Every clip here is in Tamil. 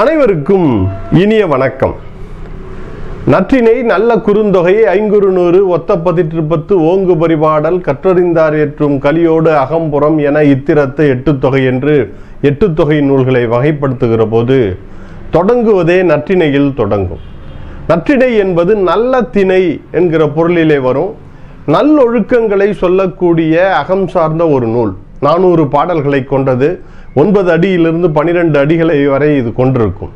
அனைவருக்கும் இனிய வணக்கம். நற்றினை நல்ல குறுந்தொகை ஐங்குறு நூறு ஒத்த பதிற்றுப்பத்து ஓங்கு பரிபாடல் கற்றறிந்தார் ஏற்றும் கலியோடு அகம்புறம் என இத்திரத்தை எட்டு தொகை என்று எட்டு தொகை நூல்களை வகைப்படுத்துகிற போது தொடங்குவதே நற்றினையில் தொடங்கும். நற்றினை என்பது நல்ல திணை என்கிற பொருளிலே வரும். நல்லொழுக்கங்களை சொல்லக்கூடிய அகம் சார்ந்த ஒரு நூல். நானூறு பாடல்களை கொண்டது. ஒன்பது அடியிலிருந்து பனிரெண்டு அடிகளை வரை இது கொண்டிருக்கும்.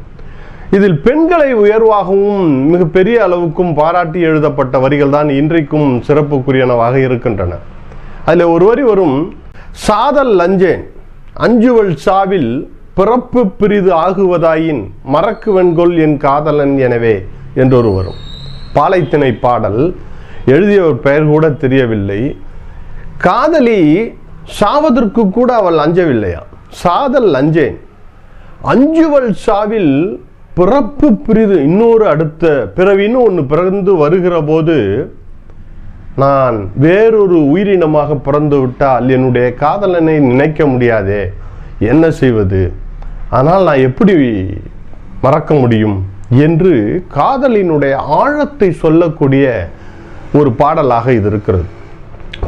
இதில் பெண்களை உயர்வாகவும் மிகப்பெரிய அளவுக்கும் பாராட்டி எழுதப்பட்ட வரிகள் தான் இன்றைக்கும் சிறப்புக்குரியனவாக இருக்கின்றன. அதில் ஒரு வரி வரும் சாதல் லஞ்சேன் அஞ்சுவல் சாவில் பிறப்பு பிரிது ஆகுவதாயின் மறக்கு வெண்கொள் என் காதலன் எனவே என்றொரு வரும். பாலைத்திணை பாடல் எழுதியவர் பெயர் கூட தெரியவில்லை. காதலி சாவதற்கு கூட அவள் அஞ்சவில்லையா சாதல் அஞ்சேன். அஞ்சுவல் சாவில் பிறப்பு பிரிது. இன்னொரு அடுத்த பிறவின்னு ஒன்று பிறந்து வருகிற போது நான் வேறொரு உயிரினமாக பிறந்து விட்டால் என்னுடைய காதலனை நினைக்க முடியாதே. என்ன செய்வது? ஆனால் நான் எப்படி மறக்க முடியும்? என்று காதலினுடைய ஆழத்தை சொல்லக்கூடிய ஒரு பாடலாக இது இருக்கிறது.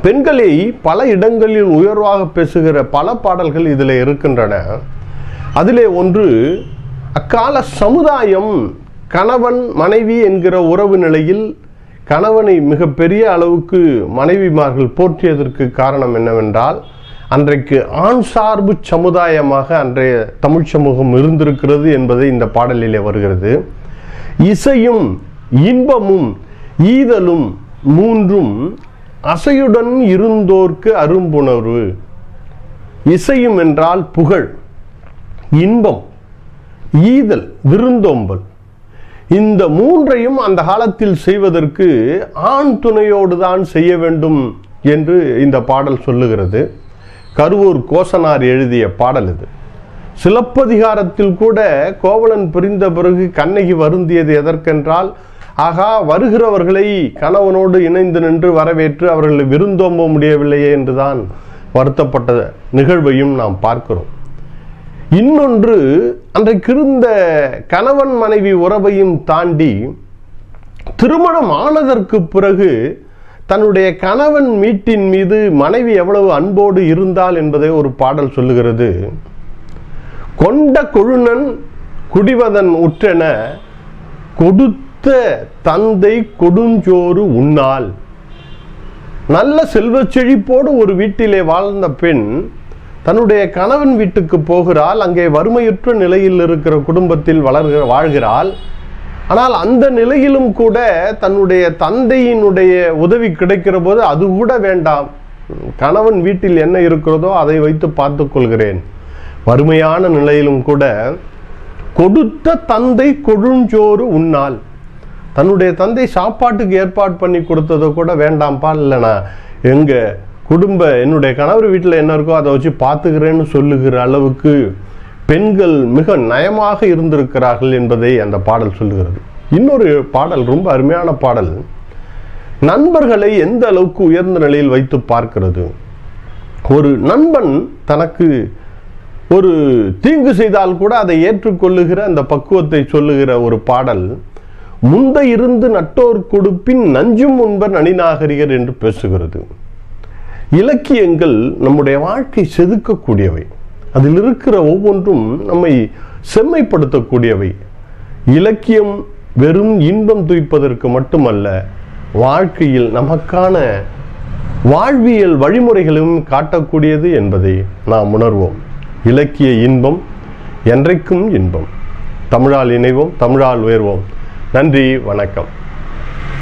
பெண்களை பல இடங்களில் உயர்வாக பேசுகிற பல பாடல்கள் இதில் இருக்கின்றன. அதிலே ஒன்று அக்கால சமுதாயம் கணவன் மனைவி என்கிற உறவு நிலையில் கணவனை மிகப்பெரிய அளவுக்கு மனைவிமார்கள் போற்றியதற்கு காரணம் என்னவென்றால் அன்றைக்கு ஆண் சார்பு சமுதாயமாக அன்றைய தமிழ் சமூகம் இருந்திருக்கிறது என்பதை இந்த பாடலிலே வருகிறது. இசையும் இன்பமும் ஈதலும் மூன்றும் அசையுடன் இருந்தோர்க்கு அரும்புணர்வு. இசையும் என்றால் புகழ் இன்பம் ஈதல் விருந்தோம்பல். இந்த மூன்றையும் அந்த காலத்தில் செய்வதற்கு ஆண் துணையோடு தான் செய்ய வேண்டும் என்று இந்த பாடல் சொல்லுகிறது. கருவூர் கோசனார் எழுதிய பாடல் இது. சிலப்பதிகாரத்தில் கூட கோவலன் பிரிந்த பிறகு கண்ணகி வருந்தியது எதற்கென்றால் ஆகா வருகிறவர்களை கணவனோடு இணைந்து நின்று வரவேற்று அவர்களை விருந்தோம்ப முடியவில்லையே என்றுதான் வருத்தப்பட்ட நிகழ்வையும் நாம் பார்க்கிறோம். இன்னொன்று அன்றைக்கிருந்த கணவன் மனைவி உறவையும் தாண்டி திருமணம் ஆனதற்கு பிறகு தன்னுடைய கணவன் மீட்டின் மீது மனைவி எவ்வளவு அன்போடு இருந்தால் என்பதை ஒரு பாடல் சொல்லுகிறது. கொண்ட கொழுநன் குடிவதன் உற்றென கொடுத்த தந்தை கொடுஞ்சோறு உண்ணால். நல்ல செல்வச் செழிப்போடு ஒரு வீட்டிலே வாழ்ந்த பெண் தன்னுடைய கணவன் வீட்டுக்கு போகிறாள் அங்கே வறுமையுற்ற நிலையில் இருக்கிற குடும்பத்தில் வளர்கிற வாழ்கிறாள். ஆனால் அந்த நிலையிலும் கூட தன்னுடைய தந்தையினுடைய உதவி கிடைக்கிற போது அது கூட வேண்டாம். கணவன் வீட்டில் என்ன இருக்கிறதோ அதை வைத்து பார்த்து கொள்கிறேன். வறுமையான நிலையிலும் கூட கொடுத்த தந்தை கொடுஞ்சோறு உண்ணால். தன்னுடைய தந்தை சாப்பாட்டுக்கு ஏற்பாடு பண்ணி கொடுத்ததோ கூட வேண்டாம்ப்பா இல்லைண்ணா. எங்கள் குடும்ப என்னுடைய கணவர் வீட்டில் என்ன இருக்கோ அதை வச்சு பார்த்துக்கிறேன்னு சொல்லுகிற அளவுக்கு பெண்கள் மிக நயமாக இருந்திருக்கிறார்கள் என்பதை அந்த பாடல் சொல்லுகிறது. இன்னொரு பாடல் ரொம்ப அருமையான பாடல். நண்பர்களை எந்த அளவுக்கு உயர்ந்த நிலையில் வைத்து பார்க்கிறது? ஒரு நண்பன் தனக்கு ஒரு தீங்கு செய்தால் கூட அதை ஏற்றுக்கொள்ளுகிற அந்த பக்குவத்தை சொல்லுகிற ஒரு பாடல். முந்த இருந்து நட்டோர் கொடுப்பின் நஞ்சும் உண்பர் நனிநாகரிகர் என்று பேசுகிறது. இலக்கியங்கள் நம்முடைய வாழ்க்கை செதுக்கக்கூடியவை. அதில் இருக்கிற ஒவ்வொன்றும் நம்மை செம்மைப்படுத்தக்கூடியவை. இலக்கியம் வெறும் இன்பம் துய்ப்பதற்கு மட்டுமல்ல வாழ்க்கையில் நமக்கான வாழ்வியல் வழிமுறைகளும் காட்டக்கூடியது என்பதை நாம் உணர்வோம். இலக்கிய இன்பம் என்றைக்கும் இன்பம். தமிழால் இணைவோம் தமிழால் உயர்வோம். நன்றி வணக்கம்.